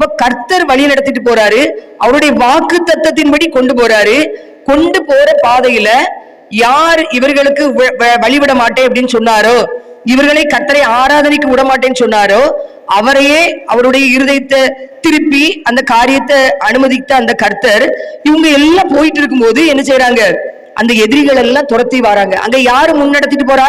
அப்ப கர்த்தர் வழி நடத்திட்டு போறாரு. அவருடைய வாக்கு தத்தத்தின்படி கொண்டு போறாரு. கொண்டு போற பாதையில யார் இவர்களுக்கு வ- வ- வழிவிட மாட்டேன் அப்படின்னு சொன்னாரோ இவர்களை கர்த்தரை ஆராதனைக்கு விட மாட்டேன்னு சொன்னாரோ அவரையே அவருடைய இருதயத்தை திருப்பி அந்த காரியத்தை அனுமதித்த அந்த கர்த்தர் இவங்க எல்லாம் போயிட்டு இருக்கும்போது என்ன செய்யறாங்க அந்த எதிரிகள் எல்லாம் துரத்தி வராங்க. அங்க யாரு முன்னெடுத்துட்டு போறா?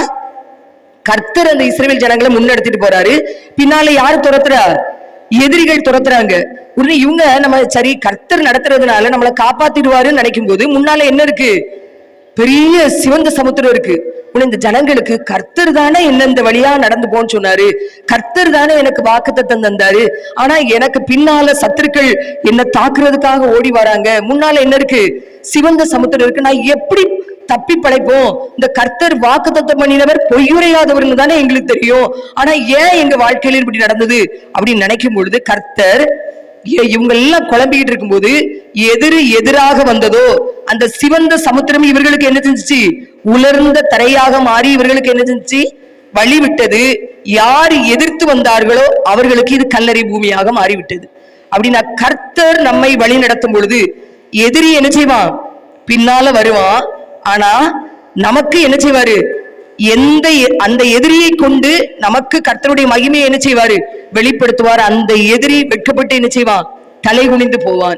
கர்த்தர் அந்த இஸ்ரேல் ஜனங்களை முன்னெடுத்துட்டு போறாரு. பின்னால யாரு துரத்துறா? எதிரிகள் துரத்துறாங்க. உடனே இவங்க நம்ம சரி கர்த்தர் நடத்துறதுனால நம்மளை காப்பாத்திடுவாருன்னு நினைக்கும் போது முன்னால என்ன இருக்கு? பெரிய சிவந்த சமுத்திரம் இருக்கு. உடனே இந்த ஜனங்களுக்கு கர்த்தர் தானே என்ன இந்த வழியா நடந்து போன்னு சொன்னாரு. கர்த்தர் தானே எனக்கு வாக்குத்தத்தம் தந்தாரு. ஆனா எனக்கு பின்னால சத்துருக்கள் என்ன தாக்குறதுக்காக ஓடி வராங்க. முன்னால என்ன இருக்கு? சிவந்த சமுத்திரம் இருக்கு. நான் எப்படி தப்பி படைப்போம். இந்த கர்த்தர் வாக்குத்தத்தம் பண்ணினவர் பொய்யுரையாதவர்னு தானே எங்களுக்கு தெரியும். ஆனா ஏன் எங்க வாழ்க்கையில இப்படி நடந்தது? அப்படின்னு நினைக்கும் பொழுது கர்த்தர் ஏ- இவங்க எல்லாம் குழம்பிக்கிட்டு இருக்கும்போது எதிர் எதிராக வந்ததோ அந்த சிவந்த சமுத்திரம் இவர்களுக்கு என்ன செஞ்சுச்சு? உலர்ந்த தரையாக மாறி இவர்களுக்கு என்ன செஞ்சிச்சு? வழி விட்டது யார் எதிர்த்து வந்தார்களோ அவர்களுக்கு இது கல்லறை பூமியாக மாறிவிட்டது. அப்படின்னா கர்த்தர் நம்மை வழி நடத்தும் பொழுது எதிரி என்ன செய்வான்? பின்னால வருவான். ஆனா நமக்கு என்ன செய்வாரு? எந்த எ- அந்த எதிரியை கொண்டு நமக்கு கர்த்தருடைய மகிமையை என்ன செய்வாரு? வெளிப்படுத்துவார். அந்த எதிரி வெட்கப்பட்டு என்ன செய்வான்? தலை குனிந்து போவான்.